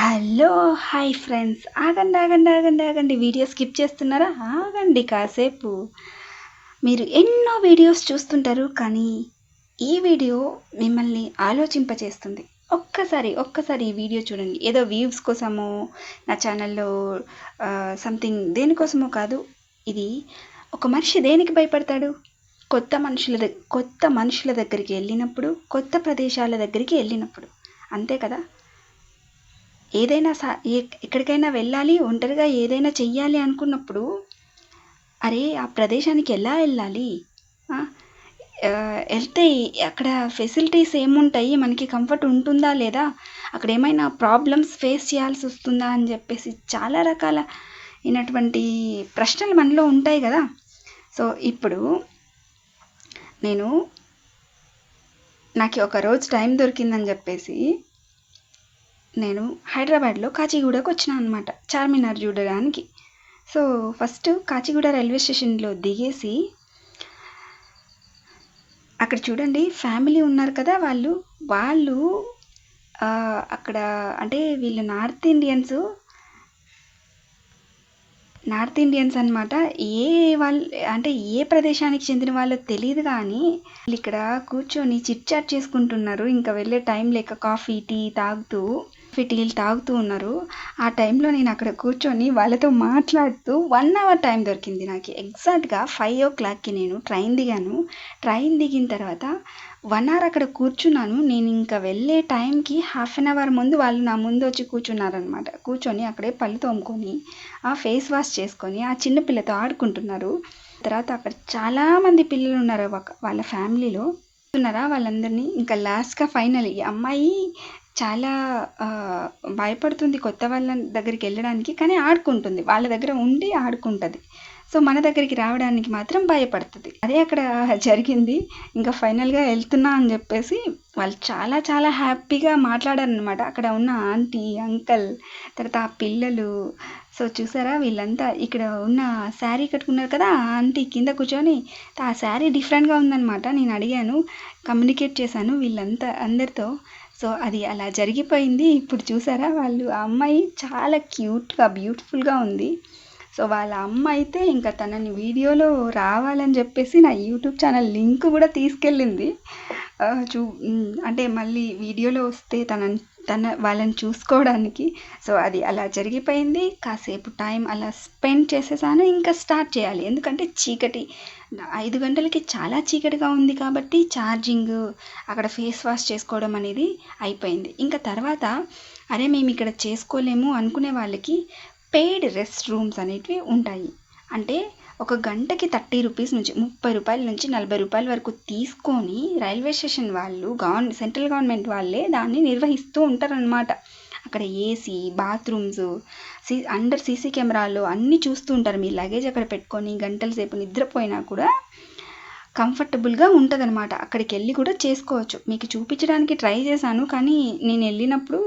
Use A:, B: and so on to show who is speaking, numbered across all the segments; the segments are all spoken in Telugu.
A: Hello hi friends. ఆగండి ఆగండి ఆగండి ఆగండి. వీడియో స్కిప్ చేస్తున్నారా? ఆగండి కాసేపు. మీరు ఎన్నో వీడియోస్ చూస్తుంటారు కానీ ఈ వీడియో మిమ్మల్ని ఆలోచింపచేస్తుంది. ఒక్కసారి ఒక్కసారి ఈ వీడియో చూడండి. ఏదో వ్యూస్ కోసమో నా ఛానల్లో సంథింగ్ దేనికోసమో కాదు. ఇది ఒక మనిషి దేనికి భయపడతాడు? కొత్త మనుషుల దగ్గర కొత్త మనుషుల దగ్గరికి వెళ్ళినప్పుడు కొత్త ప్రదేశాల దగ్గరికి వెళ్ళినప్పుడు. అంతే కదా? ఏదైనా సా ఎక్కడికైనా వెళ్ళాలి ఒంటరిగా ఏదైనా చెయ్యాలి అనుకున్నప్పుడు అరే ఆ ప్రదేశానికి ఎలా వెళ్ళాలి? వెళ్తే అక్కడ ఫెసిలిటీస్ ఏముంటాయి? మనకి కంఫర్ట్ ఉంటుందా లేదా? అక్కడ ఏమైనా ప్రాబ్లమ్స్ ఫేస్ చేయాల్సి వస్తుందా అని చెప్పేసి చాలా రకాల అయినటువంటి ప్రశ్నలు మనలో ఉంటాయి కదా. సో ఇప్పుడు నేను నాకు ఒక రోజు టైం దొరికిందని చెప్పేసి నేను హైదరాబాద్లో కాచిగూడకు వచ్చిన అనమాట చార్మినార్ చూడడానికి. సో ఫస్ట్ కాచిగూడ రైల్వే స్టేషన్లో దిగేసి అక్కడ చూడండి ఫ్యామిలీ ఉన్నారు కదా వాళ్ళు వాళ్ళు అక్కడ అంటే వీళ్ళు నార్త్ ఇండియన్స్ నార్త్ ఇండియన్స్ అనమాట ఏ వాళ్ళు అంటే ఏ ప్రదేశానికి చెందిన వాళ్ళో తెలియదు కానీ ఇక్కడ కూర్చొని చిట్ చాట్ చేసుకుంటున్నారు. ఇంకా వెళ్ళే టైం లేక కాఫీ టీ తాగుతూ టీలు తాగుతూ ఉన్నారు. ఆ టైంలో నేను అక్కడ కూర్చొని వాళ్ళతో మాట్లాడుతూ వన్ అవర్ టైం దొరికింది నాకు. ఎగ్జాక్ట్గా ఫైవ్ ఓ క్లాక్కి నేను ట్రైన్ దిగాను. ట్రైన్ దిగిన తర్వాత వన్ అవర్ అక్కడ కూర్చున్నాను. నేను ఇంకా వెళ్ళే టైంకి హాఫ్ అన్ అవర్ ముందు వాళ్ళు నా ముందు వచ్చి కూర్చున్నారనమాట కూర్చొని అక్కడే పళ్ళు తోముకొని ఆ ఫేస్ వాష్ చేసుకొని ఆ చిన్న పిల్లతో ఆడుకుంటున్నారు. తర్వాత అక్కడ చాలామంది పిల్లలు ఉన్నారు వాళ్ళ ఫ్యామిలీలో ఉన్నారా? వాళ్ళందరినీ ఇంకా లాస్ట్గా ఫైనల్ ఈ అమ్మాయి చాలా భయపడుతుంది కొత్త వాళ్ళ దగ్గరికి వెళ్ళడానికి కానీ ఆడుకుంటుంది. వాళ్ళ దగ్గర ఉండి ఆడుకుంటుంది. సో మన దగ్గరికి రావడానికి మాత్రం భయపడుతుంది. అదే అక్కడ జరిగింది. ఇంకా ఫైనల్గా వెళ్తున్నా అని చెప్పేసి వాళ్ళు చాలా చాలా హ్యాపీగా మాట్లాడారనమాట అక్కడ ఉన్న ఆంటీ అంకల్ తర్వాత ఆ పిల్లలు. సో చూసారా? వీళ్ళంతా ఇక్కడ ఉన్న శారీ కట్టుకున్నారు కదా ఆ ఆంటీ కింద కూర్చొని ఆ శారీ డిఫరెంట్గా ఉందన్నమాట. నేను అడిగాను కమ్యూనికేట్ చేశాను. వీళ్ళంతా అందరితో సో అది అలా జరిగిపోయింది. ఇప్పుడు చూసారా? వాళ్ళు ఆ అమ్మాయి చాలా క్యూట్గా బ్యూటిఫుల్గా ఉంది. సో వాళ్ళ అమ్మ అయితే ఇంకా తనని వీడియోలో రావాలని చెప్పేసి నా యూట్యూబ్ ఛానల్ లింక్ కూడా తీసుకెళ్ళింది. చూ అంటే మళ్ళీ వీడియోలో వస్తే తనని తన వాళ్ళని చూసుకోవడానికి. సో అది అలా జరిగిపోయింది. కాసేపు టైం అలా స్పెండ్ చేసేసాను. ఇంకా స్టార్ట్ చేయాలి. ఎందుకంటే చీకటి. ఐదు గంటలకి చాలా చీకటిగా ఉంది కాబట్టి ఛార్జింగ్ అక్కడ ఫేస్ వాష్ చేసుకోవడం అనేది అయిపోయింది. ఇంకా తర్వాత అరే మేము ఇక్కడ చేసుకోలేము అనుకునే వాళ్ళకి పెయిడ్ రెస్ట్ రూమ్స్ అనేటివి ఉంటాయి. అంటే ఒక గంటకి థర్టీ రూపీస్ నుంచి ముప్పై రూపాయల నుంచి నలభై రూపాయల వరకు తీసుకొని రైల్వే స్టేషన్ వాళ్ళు గవర్న సెంట్రల్ గవర్నమెంట్ వాళ్ళే దాన్ని నిర్వహిస్తూ ఉంటారనమాట అక్కడ AC bathrooms see under CC కెమెరాలో అన్నీ చూస్తూ ఉంటారు. మీ లగేజ్ అక్కడ పెట్టుకొని గంటల సేపు నిద్రపోయినా కూడా కంఫర్టబుల్గా ఉంటుందన్నమాట. అక్కడికి వెళ్ళి కూడా చేసుకోవచ్చు. మీకు చూపించడానికి ట్రై చేశాను కానీ నేను వెళ్ళినప్పుడు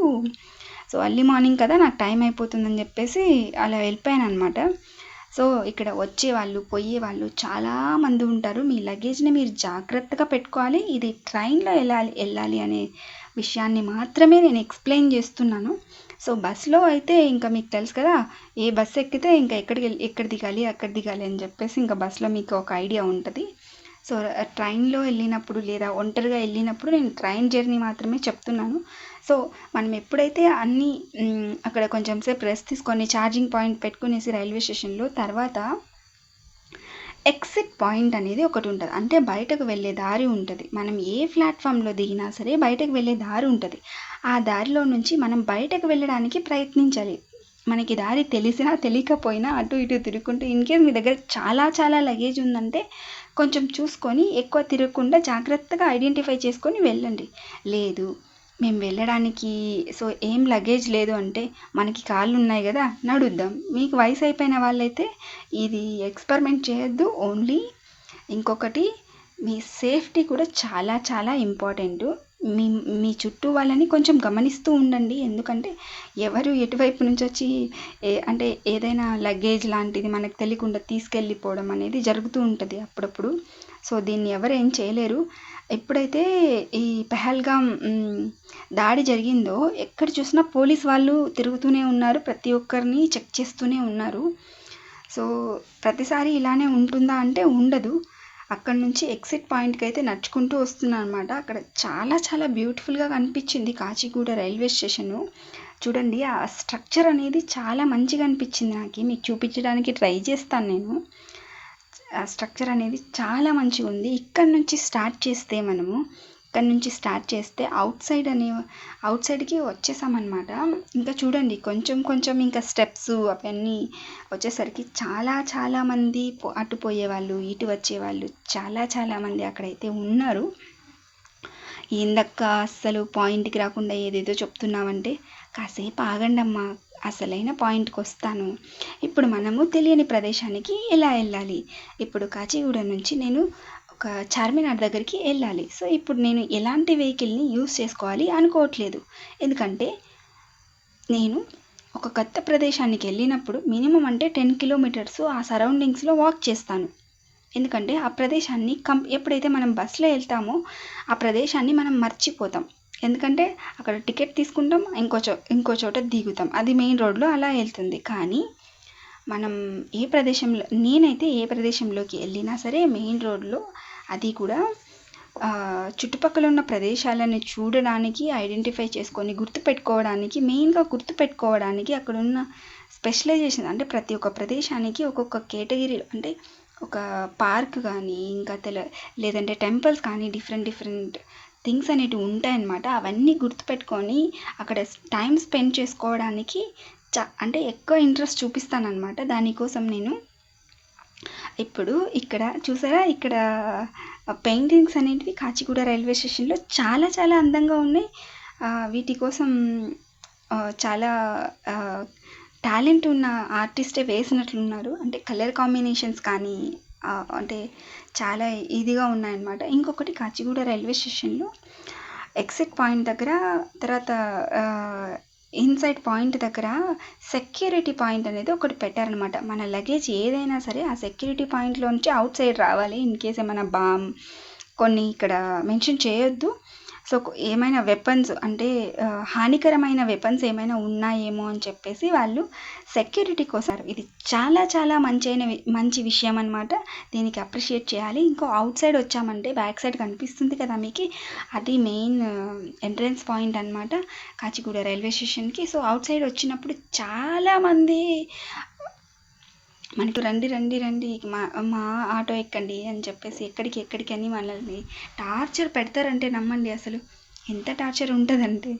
A: సో అర్లీ మార్నింగ్ కదా నాకు టైం అయిపోతుందని చెప్పేసి అలా వెళ్ళిపోయాను అనమాట సో ఇక్కడ వచ్చే వాళ్ళు వాళ్ళు చాలామంది ఉంటారు. మీ లగేజ్ని మీరు జాగ్రత్తగా పెట్టుకోవాలి. ఇది ట్రైన్లో వెళ్ళాలి వెళ్ళాలి అనే విషయాన్ని మాత్రమే నేను ఎక్స్ప్లెయిన్ చేస్తున్నాను. సో బస్సులో అయితే ఇంకా మీకు తెలుసు కదా ఏ బస్సు ఎక్కితే ఇంకా ఎక్కడికి ఎక్కడ దిగాలి అక్కడ దిగాలి అని చెప్పేసి ఇంకా బస్సులో మీకు ఒక ఐడియా ఉంటుంది. సో ట్రైన్లో వెళ్ళినప్పుడు లేదా ఒంటరిగా వెళ్ళినప్పుడు నేను ట్రైన్ జర్నీ మాత్రమే చెప్తున్నాను. సో మనం ఎప్పుడైతే అన్నీ అక్కడ కొంచెం సేపు రెస్ట్ తీసుకొని ఛార్జింగ్ పాయింట్ పెట్టుకునేసి రైల్వే స్టేషన్లో తర్వాత ఎక్సిట్ పాయింట్ అనేది ఒకటి ఉంటుంది. అంటే బయటకు వెళ్ళే దారి ఉంటుంది. మనం ఏ ప్లాట్ఫామ్లో దిగినా సరే బయటకు వెళ్ళే దారి ఉంటుంది. ఆ దారిలో నుంచి మనం బయటకు వెళ్ళడానికి ప్రయత్నించాలి. మనకి దారి తెలిసినా తెలియకపోయినా అటు ఇటు తిరుగుకుంటూ ఇన్ కేస్ మీ దగ్గర చాలా చాలా లగేజ్ ఉందంటే కొంచెం చూసుకొని ఎక్కువ తిరగకుండా జాగ్రత్తగా ఐడెంటిఫై చేసుకొని వెళ్ళండి. లేదు మేము వెళ్ళడానికి సో ఏం లగేజ్ లేదు అంటే మనకి కాళ్ళు ఉన్నాయి కదా నడుద్దాం. మీకు వయసు అయిపోయిన వాళ్ళైతే ఇది ఎక్స్పెరిమెంట్ చేయొద్దు. ఓన్లీ ఇంకొకటి మీ సేఫ్టీ కూడా చాలా చాలా ఇంపార్టెంట్ మీ మీ చుట్టూ వాళ్ళని కొంచెం గమనిస్తూ ఉండండి. ఎందుకంటే ఎవరు ఎటువైపు నుంచి వచ్చి ఏ అంటే ఏదైనా లగేజ్ లాంటిది మనకు తెలియకుండా తీసుకెళ్ళిపోవడం అనేది జరుగుతూ ఉంటుంది అప్పుడప్పుడు. సో దీన్ని ఎవరు ఏం చేయలేరు. ఎప్పుడైతే ఈ పెహల్గాం దాడి జరిగిందో ఎక్కడ చూసినా పోలీస్ వాళ్ళు తిరుగుతూనే ఉన్నారు. ప్రతి ఒక్కరిని చెక్ చేస్తూనే ఉన్నారు. సో ప్రతిసారి ఇలానే ఉంటుందా అంటే ఉండదు. అక్కడ నుంచి ఎగ్జిట్ పాయింట్కి అయితే నడుచుకుంటూ వస్తున్నాను అనమాట అక్కడ చాలా చాలా బ్యూటిఫుల్గా కనిపించింది కాచిగూడ రైల్వే స్టేషను. చూడండి ఆ స్ట్రక్చర్ అనేది చాలా మంచిగా అనిపించింది నాకు. మీకు చూపించడానికి ట్రై చేస్తాను నేను. ఆ స్ట్రక్చర్ అనేది చాలా మంచిగా ఉంది ఇక్కడ నుంచి స్టార్ట్ చేస్తే మనము ఇక్కడ నుంచి స్టార్ట్ చేస్తే అవుట్ సైడ్ అనే అవుట్ సైడ్కి వచ్చేసామన్నమాట. ఇంకా చూడండి కొంచెం కొంచెం ఇంకా స్టెప్స్ అవన్నీ వచ్చేసరికి చాలా చాలా మంది అటు పోయేవాళ్ళు ఇటు వచ్చేవాళ్ళు చాలా చాలా మంది అక్కడైతే ఉన్నారు. ఏందక్క అస్సలు పాయింట్కి రాకుండా ఏదేదో చెప్తున్నావంటే కాసేపు ఆగండమ్మా అసలైన పాయింట్కి వస్తాను. ఇప్పుడు మనము తెలియని ప్రదేశానికి ఎలా వెళ్ళాలి? ఇప్పుడు కాచిగూడ నుంచి నేను ఒక చార్మినార్ దగ్గరికి వెళ్ళాలి. సో ఇప్పుడు నేను ఎలాంటి వెహికల్ని యూస్ చేసుకోవాలి అనుకోవట్లేదు. ఎందుకంటే నేను ఒక కొత్త ప్రదేశానికి వెళ్ళినప్పుడు మినిమం అంటే టెన్ కిలోమీటర్స్ ఆ సరౌండింగ్స్లో వాక్ చేస్తాను. ఎందుకంటే ఆ ప్రదేశాన్ని కం ఎప్పుడైతే మనం బస్సులో వెళ్తామో ఆ ప్రదేశాన్ని మనం మర్చిపోతాం. ఎందుకంటే అక్కడ టికెట్ తీసుకుంటాం ఇంకో చో ఇంకో చోట దిగుతాం. అది మెయిన్ రోడ్లో అలా వెళ్తుంది. కానీ మనం ఏ ప్రదేశంలో నేనైతే ఏ ప్రదేశంలోకి వెళ్ళినా సరే మెయిన్ రోడ్లో అది కూడా చుట్టుపక్కల ఉన్న ప్రదేశాలను చూడడానికి ఐడెంటిఫై చేసుకొని గుర్తుపెట్టుకోవడానికి మెయిన్గా గుర్తుపెట్టుకోవడానికి అక్కడ ఉన్న స్పెషలైజేషన్ అంటే ప్రతి ఒక్క ప్రదేశానికి ఒక్కొక్క కేటగిరీ అంటే ఒక పార్క్ కానీ ఇంకా తెల లేదంటే టెంపుల్స్ కానీ డిఫరెంట్ డిఫరెంట్ థింగ్స్ అనేటివి ఉంటాయన్నమాట. అవన్నీ గుర్తుపెట్టుకొని అక్కడ టైం స్పెండ్ చేసుకోవడానికి చ అంటే ఎక్కువ ఇంట్రెస్ట్ చూపిస్తానన్నమాట. దానికోసం నేను ఇప్పుడు ఇక్కడ చూసారా? ఇక్కడ పెయింటింగ్స్ అనేటివి కాచిగూడ రైల్వే స్టేషన్లో చాలా చాలా అందంగా ఉన్నాయి. వీటి కోసం చాలా టాలెంట్ ఉన్న ఆర్టిస్టే వేసినట్లున్నారు. అంటే కలర్ కాంబినేషన్స్ కానీ అంటే చాలా ఇదిగా ఉన్నాయన్నమాట. ఇంకొకటి కాచిగూడ రైల్వే స్టేషన్లో ఎగ్జిట్ పాయింట్ దగ్గర తర్వాత ఇన్సైడ్ పాయింట్ దగ్గర సెక్యూరిటీ పాయింట్ అనేది ఒకటి పెట్టారనమాట. మన లగేజ్ ఏదైనా సరే ఆ సెక్యూరిటీ పాయింట్లో నుంచి అవుట్ సైడ్ రావాలి. ఇన్ కేస్ ఏమైనా బామ్ కొన్ని ఇక్కడ మెన్షన్ చేయొద్దు. సో ఏమైనా వెపన్స్ అంటే హానికరమైన వెపన్స్ ఏమైనా ఉన్నాయేమో అని చెప్పేసి వాళ్ళు సెక్యూరిటీ కోసం ఇది చాలా చాలా మంచైన మంచి విషయం అనమాట దీనికి అప్రిషియేట్ చేయాలి. ఇంకో అవుట్ సైడ్ వచ్చామంటే బ్యాక్ సైడ్ కనిపిస్తుంది కదా మీకు. అది మెయిన్ ఎంట్రన్స్ పాయింట్ అనమాట కాచిగూడ రైల్వే స్టేషన్కి సో అవుట్ సైడ్ వచ్చినప్పుడు చాలామంది మనకు రండి రండి రండి మా మా ఆటో ఎక్కండి అని చెప్పేసి ఎక్కడికి ఎక్కడికి అని మనల్ని టార్చర్ పెడతారంటే నమ్మండి అసలు. ఎంత టార్చర్ ఉంటుందంటే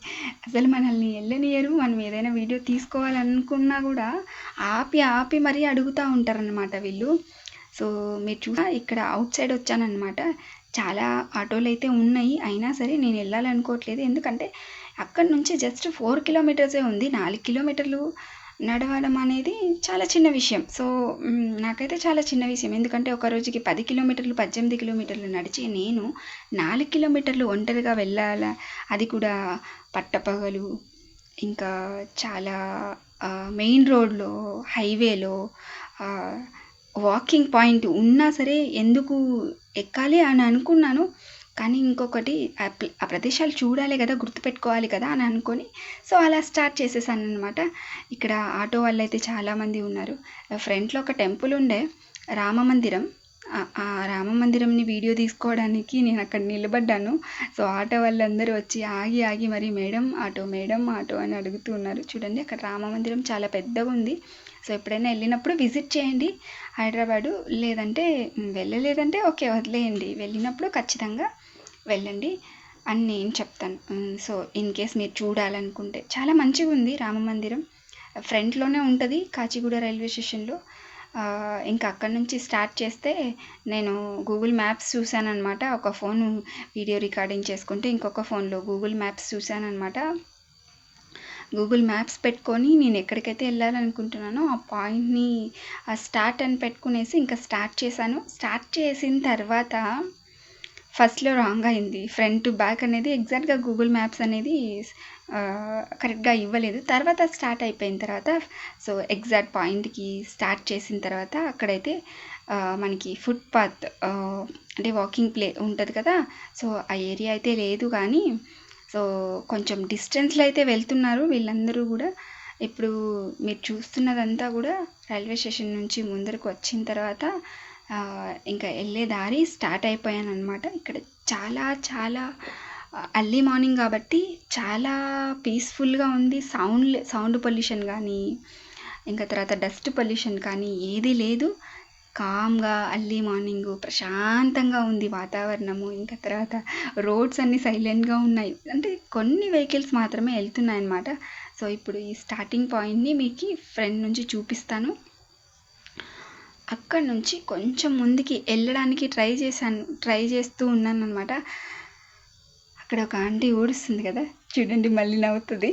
A: అసలు మనల్ని వెళ్ళనియరు మనం ఏదైనా వీడియో తీసుకోవాలనుకున్నా కూడా ఆపి ఆపి మరీ అడుగుతూ ఉంటారనమాట వీళ్ళు. సో మీరు చూసా ఇక్కడ అవుట్ సైడ్ వచ్చానమాట చాలా ఆటోలు అయితే ఉన్నాయి. అయినా సరే నేను వెళ్ళాలనుకోవట్లేదు ఎందుకంటే అక్కడ నుంచి జస్ట్ ఫోర్ కిలోమీటర్సే ఉంది. నాలుగు కిలోమీటర్లు నడవడం అనేది చాలా చిన్న విషయం. సో నాకైతే చాలా చిన్న విషయం. ఎందుకంటే ఒక రోజుకి పది కిలోమీటర్లు పద్దెనిమిది కిలోమీటర్లు నడిచి నేను నాలుగు కిలోమీటర్లు ఒంటరిగా వెళ్ళాల? అది కూడా పట్టపగలు ఇంకా చాలా మెయిన్ రోడ్లో హైవేలో వాకింగ్ పాయింట్ ఉన్నా సరే ఎందుకు ఎక్కాలి అని అనుకున్నాను. కానీ ఇంకొకటి ఆ ప్రదేశాలు చూడాలి కదా గుర్తుపెట్టుకోవాలి కదా అని అనుకొని సో అలా స్టార్ట్ చేసేసాను అనమాట ఇక్కడ ఆటో వాళ్ళు అయితే చాలామంది ఉన్నారు. ఫ్రంట్లో ఒక టెంపుల్ ఉండే రామ మందిరం. ఆ రామ మందిరంని వీడియో తీసుకోవడానికి నేను అక్కడ నిలబడ్డాను. సో ఆటో వాళ్ళందరూ వచ్చి ఆగి ఆగి మరి మేడం ఆటో మేడం ఆటో అని అడుగుతూ ఉన్నారు. చూడండి అక్కడ రామ మందిరం చాలా పెద్దగా ఉంది. సో ఎప్పుడైనా వెళ్ళినప్పుడు విజిట్ చేయండి. హైదరాబాదు లేదంటే వెళ్ళలేదంటే ఓకే వదిలేయండి. వెళ్ళినప్పుడు ఖచ్చితంగా వెళ్ళండి. అని నేను చెప్తాను. సో ఇన్ కేస్ మీరు చూడాలనుకుంటే. చాలా మంచిగా ఉంది రామ మందిరం. ఫ్రంట్లోనే ఉంటుంది కాచిగూడ రైల్వే స్టేషన్లో. ఇంకా అక్కడ నుంచి స్టార్ట్ చేస్తే నేను గూగుల్ మ్యాప్స్ చూశానమాట ఒక ఫోన్ వీడియో రికార్డింగ్ చేసుకుంటే ఇంకొక ఫోన్లో గూగుల్ మ్యాప్స్ చూశానమాట గూగుల్ మ్యాప్స్ పెట్టుకొని నేను ఎక్కడికైతే వెళ్ళాలనుకుంటున్నానో ఆ పాయింట్ని స్టార్ట్ అని పెట్టుకునేసి ఇంకా స్టార్ట్ చేశాను. స్టార్ట్ చేసిన తర్వాత ఫస్ట్‌లో రాంగ్ అయింది. ఫ్రంట్ టు బ్యాక్ అనేది ఎగ్జాక్ట్‌గా గూగుల్ మ్యాప్స్ అనేది కరెక్ట్‌గా ఇవ్వలేదు. తర్వాత స్టార్ట్ అయిపోయిన తర్వాత సో, ఎగ్జాక్ట్ పాయింట్‌కి స్టార్ట్ చేసిన తర్వాత అక్కడైతే మనకి ఫుట్‌పాత్ పాత్ అంటే వాకింగ్ ప్లే ఉంటుంది కదా! సో, ఆ ఏరియా అయితే లేదు కానీ సో, కొంచెం డిస్టెన్స్‌లో అయితే వెళ్తున్నారు వీళ్ళందరూ కూడా ఇప్పుడు మీరు చూస్తున్నదంతా కూడా రైల్వే స్టేషన్ నుంచి ముందరకు వచ్చిన తర్వాత ఇంకా వెళ్ళే దారి స్టార్ట్ అయిపోయాననమాట. ఇక్కడ చాలా చాలా అర్లీ మార్నింగ్ కాబట్టి చాలా పీస్‌ఫుల్‌గా ఉంది. సౌండ్ సౌండ్ పొల్యూషన్ కానీ ఇంకా తర్వాత డస్ట్ పొల్యూషన్ కానీ ఏదీ లేదు. కామ్‌గా అర్లీ మార్నింగు ప్రశాంతంగా ఉంది వాతావరణము. ఇంకా తర్వాత రోడ్స్ అన్నీ సైలెంట్‌గా ఉన్నాయి. అంటే కొన్ని వెహికల్స్ మాత్రమే వెళ్తున్నాయన్నమాట సో, ఇప్పుడు ఈ స్టార్టింగ్ పాయింట్‌ని మీకు ఫ్రంట్ నుంచి చూపిస్తాను. అక్కడి నుంచి కొంచెం ముందుకి వెళ్ళడానికి ట్రై చేశాను. ట్రై చేస్తూ ఉన్నాను అనమాట అక్కడ ఒక ఆంటీ ఊడుస్తుంది కదా! చూడండి మళ్ళీ నవ్వుతుంది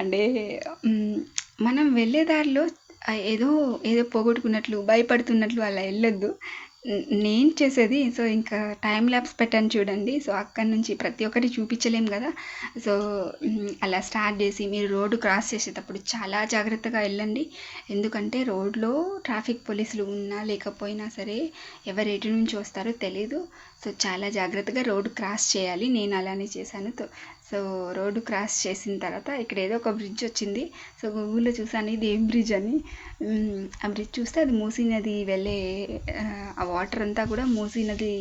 A: అంటే మనం వెళ్ళే దారిలో ఏదో ఏదో పోగొట్టుకున్నట్లు, భయపడుతున్నట్లు అలా వెళ్ళొద్దు నేను చేసేది సో, ఇంకా టైం ల్యాబ్స్ పెట్టాను చూడండి. సో, అక్కడి నుంచి ప్రతి ఒక్కటి చూపించలేం కదా సో, అలా స్టార్ట్ చేసి మీరు రోడ్డు క్రాస్ చేసేటప్పుడు చాలా జాగ్రత్తగా వెళ్ళండి ఎందుకంటే రోడ్‌లో ట్రాఫిక్ పోలీసులు ఉన్నా లేకపోయినా సరే ఎవరు ఎటు నుంచి వస్తారో తెలీదు. సో, చాలా జాగ్రత్తగా రోడ్డు క్రాస్ చేయాలి. నేను అలానే చేశాను. సో, రోడ్డు క్రాస్ చేసిన తర్వాత ఇక్కడ ఏదో ఒక బ్రిడ్జ్ వచ్చింది. సో, గూగుల్‌లో చూసాను ఇది ఏం బ్రిడ్జ్ అని. ఆ బ్రిడ్జ్ చూస్తే అది మూసి నది వెళ్ళే వాటర్ అంతా కూడా మూసీ నది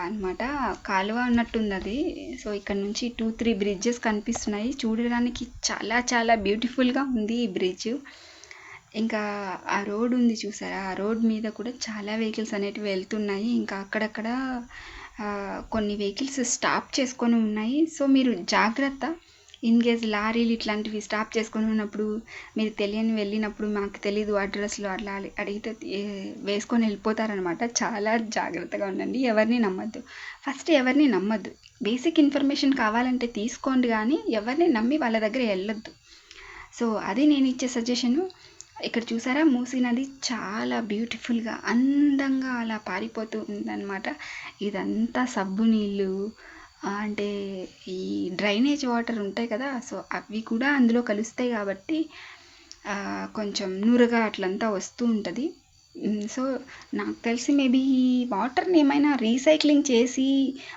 A: అనమాట. కాలువ ఉన్నట్టుందది. సో, ఇక్కడ నుంచి 2, 3 బ్రిడ్జెస్ కనిపిస్తున్నాయి. చూడడానికి చాలా చాలా బ్యూటిఫుల్‌గా ఉంది ఈ బ్రిడ్జ్. ఇంకా ఆ రోడ్ ఉంది చూసారా? ఆ రోడ్ మీద కూడా చాలా వెహికల్స్ అనేటివి వెళ్తున్నాయి. ఇంకా అక్కడక్కడ కొన్ని వెహికల్స్ స్టాప్ చేసుకొని ఉన్నాయి. సో, మీరు జాగ్రత్త. ఇన్ కేస్ లారీలు ఇట్లాంటివి స్టాప్ చేసుకుని ఉన్నప్పుడు మీరు తెలియని వెళ్ళినప్పుడు మాకు తెలీదు అడ్రస్‌లు అట్లా అడిగితే వేసుకొని వెళ్ళిపోతారనమాట. చాలా జాగ్రత్తగా ఉండండి. ఎవరిని నమ్మద్దు ఫస్ట్ ఎవరిని నమ్మద్దు బేసిక్ ఇన్ఫర్మేషన్ కావాలంటే తీసుకోండి కానీ ఎవరిని నమ్మి వాళ్ళ దగ్గర వెళ్ళొద్దు సో, అది నేను ఇచ్చే సజెషను. ఇక్కడ చూసారా మూసీ నది చాలా బ్యూటిఫుల్‌గా అందంగా అలా పారిపోతూ ఉందనమాట. ఇదంతా సబ్బు నీళ్ళు అంటే ఈ డ్రైనేజ్ వాటర్ ఉంటాయి కదా! సో, అవి కూడా అందులో కలుస్తాయి కాబట్టి కొంచెం నురగ అట్లంతా వస్తూ ఉంటుంది సో, నాకు తెలిసి మేబీ ఈ వాటర్‌ని ఏమైనా రీసైక్లింగ్ చేసి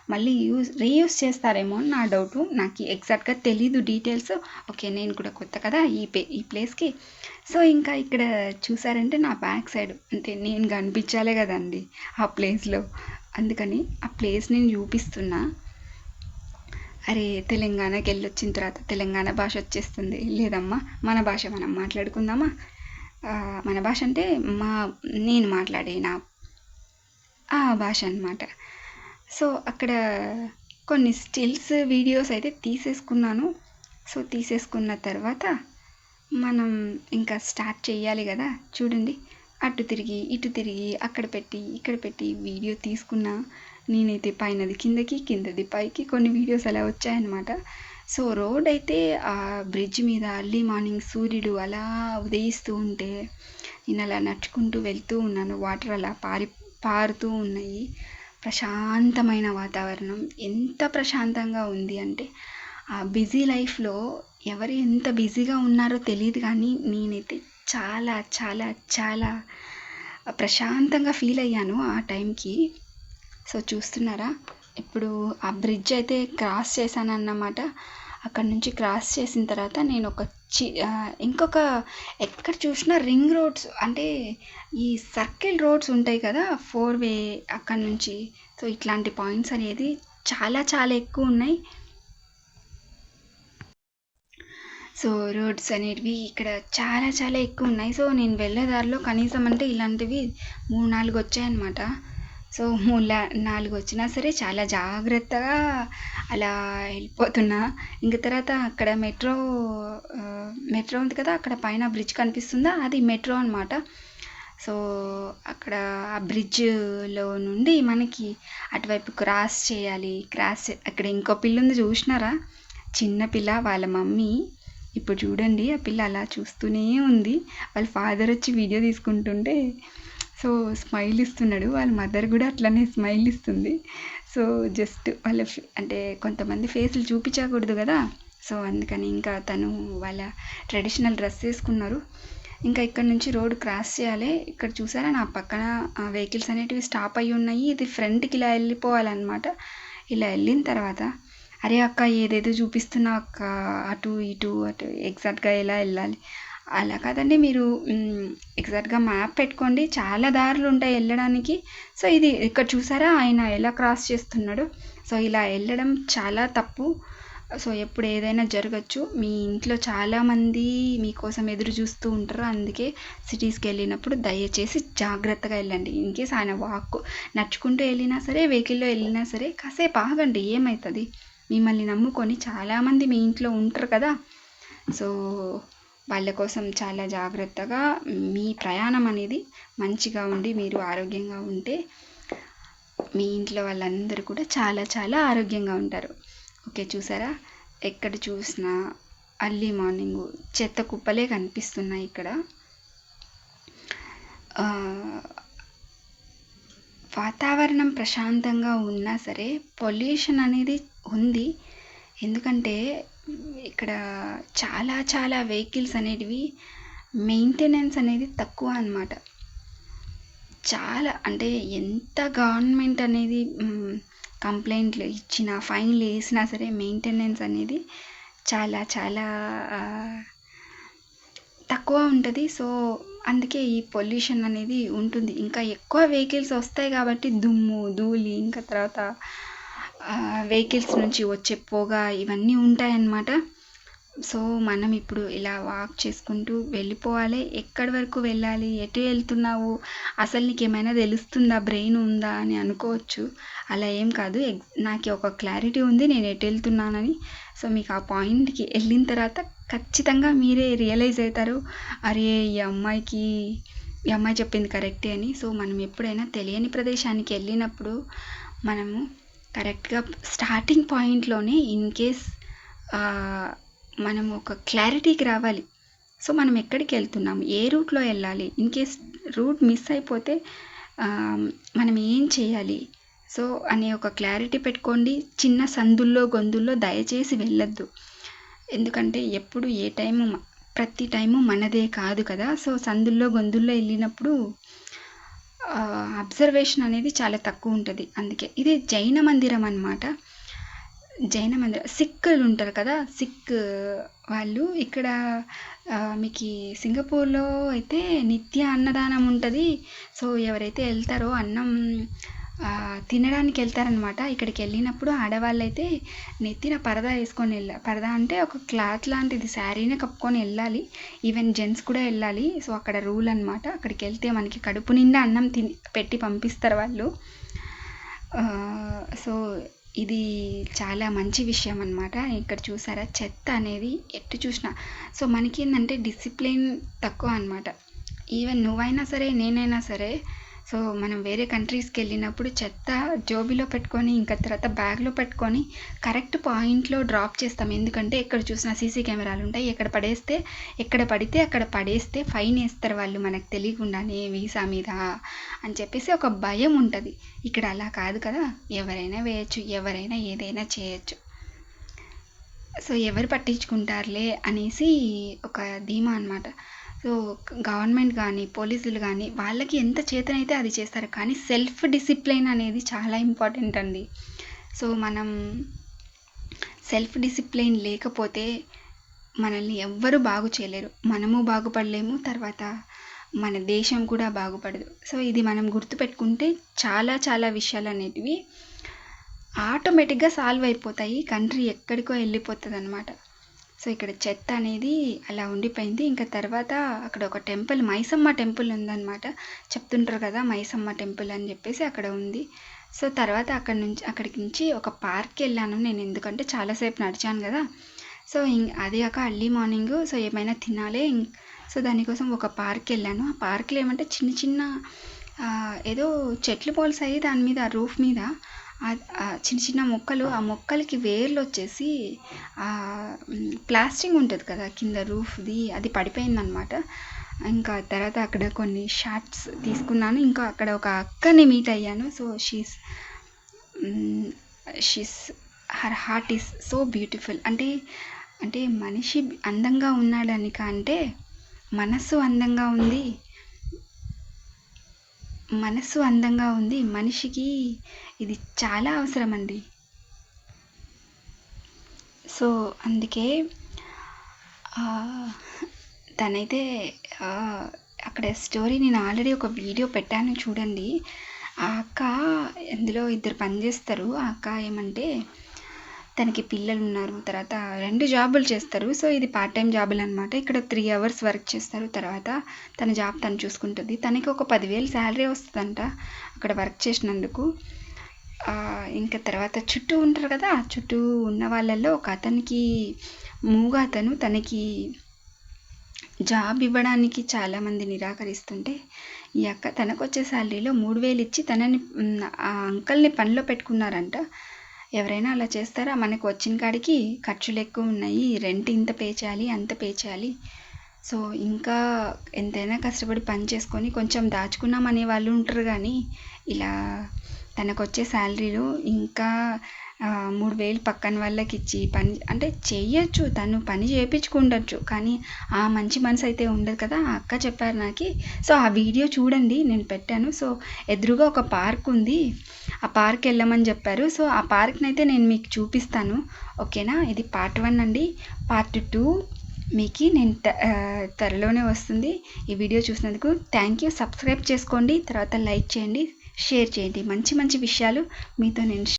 A: మళ్ళీ యూజ్ రీయూజ్ చేస్తారేమో అని నా డౌటు. నాకు ఎగ్జాక్ట్‌గా తెలీదు డీటెయిల్స్. ఓకే. నేను కూడా కొత్త కదా! ఈ పే ఈ ప్లేస్‌కి. సో, ఇంకా ఇక్కడ చూసారంటే నా బ్యాక్ సైడ్ అంటే నేను కనిపించాలే కదండీ ఆ ప్లేస్‌లో. అందుకని ఆ ప్లేస్ నేను చూపిస్తున్నా. అరే! తెలంగాణకి వెళ్ళొచ్చిన తర్వాత తెలంగాణ భాష వచ్చేస్తుంది. లేదమ్మా మన భాష మనం మాట్లాడుకుందామా? మన భాష అంటే మా నేను మాట్లాడే నా ఆ భాష అనమాట. సో, అక్కడ కొన్ని స్టిల్స్, వీడియోస్ అయితే తీసేసుకున్నాను. సో, తీసేసుకున్న తర్వాత మనం ఇంకా స్టార్ట్ చేయాలి కదా చూడండి. అటు తిరిగి, ఇటు తిరిగి, అక్కడ పెట్టి, ఇక్కడ పెట్టి వీడియో తీసుకున్నా. నేనైతే పైనది కిందకి, కిందది పైకి కొన్ని వీడియోస్ అలా వచ్చాయన్నమాట. సో, రోడ్ అయితే ఆ బ్రిడ్జ్ మీద అర్లీ మార్నింగ్ సూర్యుడు అలా ఉదయిస్తూ ఉంటే నేను అలా నడుచుకుంటూ వెళ్తూ ఉన్నాను. వాటర్ అలా పారి పారుతూ ఉన్నాయి. ప్రశాంతమైన వాతావరణం. ఎంత ప్రశాంతంగా ఉంది అంటే ఆ బిజీ లైఫ్‌లో ఎవరు ఎంత బిజీగా ఉన్నారో తెలియదు కానీ నేనైతే చాలా చాలా చాలా ప్రశాంతంగా ఫీల్ అయ్యాను ఆ టైంకి. సో, చూస్తున్నారా? ఇప్పుడు ఆ బ్రిడ్జ్ అయితే క్రాస్ చేశానన్నమాట. అక్కడి నుంచి క్రాస్ చేసిన తర్వాత నేను ఒక చి ఇంకొక ఎక్కడ చూసినా రింగ్ రోడ్స్ అంటే ఈ సర్కిల్ రోడ్స్ ఉంటాయి కదా! ఫోర్ వే అక్కడి నుంచి. సో, ఇట్లాంటి పాయింట్స్ అనేది చాలా చాలా ఎక్కువ ఉన్నాయి సో, రోడ్స్ అనేటివి ఇక్కడ చాలా చాలా ఎక్కువ ఉన్నాయి సో, నేను వెళ్ళే దారిలో కనీసం అంటే ఇలాంటివి 3, 4 వచ్చాయన్నమాట. సో, 3 లా 4 వచ్చినా సరే చాలా జాగ్రత్తగా అలా వెళ్ళిపోతున్నా. ఇంక తర్వాత అక్కడ మెట్రో మెట్రో ఉంది కదా! అక్కడ పైన బ్రిడ్జ్ కనిపిస్తుందా? అది మెట్రో అనమాట. సో, అక్కడ ఆ బ్రిడ్జ్‌లో నుండి మనకి అటువైపు క్రాస్ చేయాలి. క్రాస్ అక్కడ ఇంకో పిల్లుంది చూసినారా? చిన్న పిల్ల వాళ్ళ మమ్మీ ఇప్పుడు చూడండి ఆ పిల్ల అలా చూస్తూనే ఉంది. వాళ్ళ ఫాదర్ వచ్చి వీడియో తీసుకుంటుంటే సో స్మైల్ ఇస్తున్నాడు. వాళ్ళ మదర్ కూడా అట్లనే స్మైల్ ఇస్తుంది. సో జస్ట్ వాళ్ళ అంటే కొంతమంది ఫేస్లు చూపించకూడదు కదా. సో అందుకని ఇంకా తను వాళ్ళ ట్రెడిషనల్ డ్రెస్ వేసుకున్నారు. ఇంకా ఇక్కడ నుంచి రోడ్ క్రాస్ చేయాలి. ఇక్కడ చూసారా? నా పక్కన వెహికల్స్ అనేటివి స్టాప్ అయ్యి ఉన్నాయి. ఇది ఫ్రంట్కి ఇలా వెళ్ళిపోవాలన్నమాట. ఇలా వెళ్ళిన తర్వాత అరే అక్క ఏదేదో చూపిస్తున్నా అక్క. అటు ఇటు అటు ఎగ్జాక్ట్గా ఎలా వెళ్ళాలి? అలా కాదండి. మీరు ఎగ్జాక్ట్గా మ్యాప్ పెట్టుకోండి. చాలా దారులు ఉంటాయి వెళ్ళడానికి. సో ఇది ఇక్కడ చూసారా? ఆయన ఎలా క్రాస్ చేస్తున్నాడు. సో ఇలా వెళ్ళడం చాలా తప్పు. సో ఎప్పుడు ఏదైనా జరగచ్చు. మీ ఇంట్లో చాలామంది మీకోసం ఎదురు చూస్తూ ఉంటారు. అందుకే సిటీస్కి వెళ్ళినప్పుడు దయచేసి జాగ్రత్తగా వెళ్ళండి. ఇన్ కేస్ ఆయన వాక్ నడుచుకుంటూ వెళ్ళినా సరే వెహికల్లో వెళ్ళినా సరే కాసేపు ఆగండి. ఏమవుతుంది మిమ్మల్ని నమ్ముకొని చాలామంది మీ ఇంట్లో ఉంటారు కదా. సో వాళ్ళ కోసం చాలా జాగ్రత్తగా మీ ప్రయాణం అనేది మంచిగా ఉండి మీరు ఆరోగ్యంగా ఉంటే మీ ఇంట్లో వాళ్ళందరూ కూడా చాలా చాలా ఆరోగ్యంగా ఉంటారు. ఓకే చూసారా? ఎక్కడ చూసినా అర్లీ మార్నింగ్ చెత్త కుప్పలే కనిపిస్తున్నాయి ఇక్కడ. వాతావరణం ప్రశాంతంగా ఉన్నా సరే పొల్యూషన్ అనేది ఉంది. ఎందుకంటే ఇక్కడ చాలా చాలా వెహికల్స్ అనేటివి మెయింటెనెన్స్ అనేది తక్కువ అనమాట చాలా అంటే ఎంత గవర్నమెంట్ అనేది కంప్లైంట్లు ఇచ్చినా ఫైన్లు వేసినా సరే మెయింటెనెన్స్ అనేది చాలా చాలా తక్కువ ఉంటుంది. సో అందుకే ఈ పొల్యూషన్ అనేది ఉంటుంది. ఇంకా ఎక్కువ వెహికల్స్ వస్తాయి కాబట్టి దుమ్ము ధూళి ఇంకా తర్వాత వెహికల్స్ నుంచి వచ్చే పొగ ఇవన్నీ ఉంటాయన్నమాట. సో మనం ఇప్పుడు ఇలా వాక్ చేసుకుంటూ వెళ్ళిపోవాలి. ఎక్కడి వరకు వెళ్ళాలి? ఎటు వెళ్తున్నావు? అసలు నీకు ఏమైనా తెలుస్తుందా? బ్రెయిన్ ఉందా? అని అనుకోవచ్చు. అలా ఏం కాదు. నాకు ఒక క్లారిటీ ఉంది. నేను ఎటు వెళ్తున్నానని. సో మీకు ఆ పాయింట్కి వెళ్ళిన తర్వాత ఖచ్చితంగా మీరే రియలైజ్ అవుతారు. అరే ఈ అమ్మాయికి ఈ అమ్మాయి చెప్పింది కరెక్టే అని. సో మనం ఎప్పుడైనా తెలియని ప్రదేశానికి వెళ్ళినప్పుడు మనము కరెక్ట్గా స్టార్టింగ్ పాయింట్లోనే ఇన్ కేస్ మనం ఒక క్లారిటీకి రావాలి. సో మనం ఎక్కడికి వెళ్తున్నాము? ఏ రూట్లో వెళ్ళాలి? ఇన్ కేస్ రూట్ మిస్ అయిపోతే మనం ఏం చేయాలి? సో అనే ఒక క్లారిటీ పెట్టుకోండి. చిన్న సందుల్లో గొంతుల్లో దయచేసి వెళ్ళొద్దు. ఎందుకంటే ఎప్పుడు ఏ టైము ప్రతి టైము మనదే కాదు కదా? సో సందుల్లో గొంతుల్లో వెళ్ళినప్పుడు అబ్జర్వేషన్ అనేది చాలా తక్కువ ఉంటుంది. అందుకే ఇది జైన మందిరం అనమాట జైన మందిరం సిక్కులు ఉంటారు కదా సిక్ వాళ్ళు ఇక్కడ మీకు సింగపూర్లో అయితే నిత్య అన్నదానం ఉంటుంది. సో ఎవరైతే వెళ్తారో అన్నం తినడానికి వెళ్తారనమాట ఇక్కడికి వెళ్ళినప్పుడు ఆడవాళ్ళు అయితే నెత్తిన పరదా వేసుకొని వెళ్ళాలి పరదా అంటే ఒక క్లాత్ లాంటిది శారీనే కప్పుకొని వెళ్ళాలి ఈవెన్ జెంట్స్ కూడా వెళ్ళాలి సో అక్కడ రూల్ అనమాట అక్కడికి వెళ్తే మనకి కడుపు నిండా అన్నం తిని పెట్టి పంపిస్తారు వాళ్ళు. సో ఇది చాలా మంచి విషయం అనమాట ఇక్కడ చూసారా? చెత్త అనేది ఎట్టు చూసినా. సో మనకి ఏంటంటే డిసిప్లిన్ తక్కువ అనమాట ఈవెన్ నువ్వైనా సరే నేనైనా సరే సో మనం వేరే కంట్రీస్కి వెళ్ళినప్పుడు చెత్త జోబిలో పెట్టుకొని ఇంకా తర్వాత బ్యాగ్లో పెట్టుకొని కరెక్ట్ పాయింట్లో డ్రాప్ చేస్తాం. ఎందుకంటే ఎక్కడ చూసినా సీసీ కెమెరాలు ఉంటాయి. ఎక్కడ పడేస్తే ఎక్కడ పడితే అక్కడ పడేస్తే ఫైన్ వేస్తారు వాళ్ళు మనకు తెలియకుండానే వీసా మీద అని చెప్పేసి ఒక భయం ఉంటుంది. ఇక్కడ అలా కాదు కదా. ఎవరైనా వేయచ్చు ఎవరైనా ఏదైనా చేయొచ్చు. సో ఎవరు పట్టించుకుంటారులే అనేసి ఒక ధీమా అనమాట సో గవర్నమెంట్ కానీ పోలీసులు కానీ వాళ్ళకి ఎంత చేతనైతే అది చేస్తారు. కానీ సెల్ఫ్ డిసిప్లైన్ అనేది చాలా ఇంపార్టెంట్ అండి. సో మనం సెల్ఫ్ డిసిప్లైన్ లేకపోతే మనల్ని ఎవ్వరూ బాగు చేయలేరు. మనము బాగుపడలేము తర్వాత మన దేశం కూడా బాగుపడదు. సో ఇది మనం గుర్తుపెట్టుకుంటే చాలా చాలా విషయాలు అనేటివి ఆటోమేటిక్గా సాల్వ్ అయిపోతాయి. కంట్రీ ఎక్కడికో వెళ్ళిపోతుంది అనమాట సో ఇక్కడ చెత్త అనేది అలా ఉండిపోయింది. ఇంకా తర్వాత అక్కడ ఒక టెంపుల్ మైసమ్మ టెంపుల్ ఉందన్నమాట. చెప్తుంటారు కదా మైసమ్మ టెంపుల్ అని చెప్పేసి అక్కడ ఉంది. సో తర్వాత అక్కడ నుంచి అక్కడికి నుంచి ఒక పార్క్కి వెళ్ళాను నేను ఎందుకంటే చాలాసేపు నడిచాను కదా. సో అదే కాక అర్లీ మార్నింగ్ సో ఏమైనా తినాలి సో దానికోసం ఒక పార్క్కి వెళ్ళాను. ఆ పార్క్లో ఏమంటే చిన్న చిన్న ఏదో చెట్లు పోల్సాయి దాని మీద రూఫ్ మీద. చిన్న చిన్న మొక్కలు ఆ మొక్కలకి వేర్లు వచ్చేసి ప్లాస్టింగ్ ఉంటుంది కదా కింద రూఫ్ది అది పడిపోయిందనమాట ఇంకా తర్వాత అక్కడ కొన్ని షార్ట్స్ తీసుకున్నాను. ఇంకా అక్కడ ఒక అక్కని మీట్ అయ్యాను. So she's she's her heart is so beautiful అంటే అంటే మనిషి అందంగా ఉన్నాడని కంటే మనస్సు అందంగా ఉంది. మనస్సు అందంగా ఉంది మనిషికి ఇది చాలా అవసరం అండి సో అందుకే తనైతే అక్కడ స్టోరీ నేను ఆల్రెడీ ఒక వీడియో పెట్టాను చూడండి. ఆ అక్క ఇందులో ఇద్దరు పనిచేస్తారు. ఆ అక్క ఏమంటే తనకి పిల్లలు ఉన్నారు తర్వాత రెండు జాబులు చేస్తారు. సో ఇది పార్ట్ టైం జాబులు అనమాట ఇక్కడ త్రీ అవర్స్ వర్క్ చేస్తారు. తర్వాత తన జాబ్ తను చూసుకుంటుంది. తనకి ఒక పదివేలు శాలరీ వస్తుందంట అక్కడ వర్క్ చేసినందుకు. ఇంకా తర్వాత చుట్టూ ఉంటారు కదా ఆ చుట్టూ ఉన్న వాళ్ళల్లో ఒక అతనికి మూగా అతను తనకి జాబ్ ఇవ్వడానికి చాలామంది నిరాకరిస్తుంటే ఈ అక్క తనకు వచ్చే శాలరీలో మూడు వేలు ఇచ్చి తనని ఆ అంకల్ని పనిలో పెట్టుకున్నారంట. ఎవరైనా అలా చేస్తారా? మనకు వచ్చిన కాడికి ఖర్చులు ఎక్కువ ఉన్నాయి. రెంట్ ఇంత పే చేయాలి అంత పే చేయాలి సో ఇంకా ఎంతైనా కష్టపడి పని చేసుకొని కొంచెం దాచుకున్నాం అనే వాళ్ళు ఉంటారు కానీ ఇలా తనకు వచ్చే శాలరీలో ఇంకా మూడు వేలు పక్కన వాళ్ళకి ఇచ్చి పని అంటే చెయ్యొచ్చు తను పని చేయించుకుండొచ్చు కానీ ఆ మంచి మనసు అయితే ఉండదు కదా ఆ అక్క చెప్పారు నాకు. సో ఆ వీడియో చూడండి నేను పెట్టాను. సో ఎదురుగా ఒక పార్క్ ఉంది ఆ పార్క్ వెళ్ళమని చెప్పారు. సో ఆ పార్క్ని అయితే నేను మీకు చూపిస్తాను ఓకేనా? ఇది పార్ట్ వన్ అండి. పార్ట్ టూ మీకు నేను త- త్వరలోనే వస్తుంది. ఈ వీడియో చూసినందుకు థ్యాంక్ యూ. సబ్స్క్రైబ్ చేసుకోండి తర్వాత లైక్ చేయండి షేర్ చేయండి. మంచి మంచి విషయాలు మీతో నేను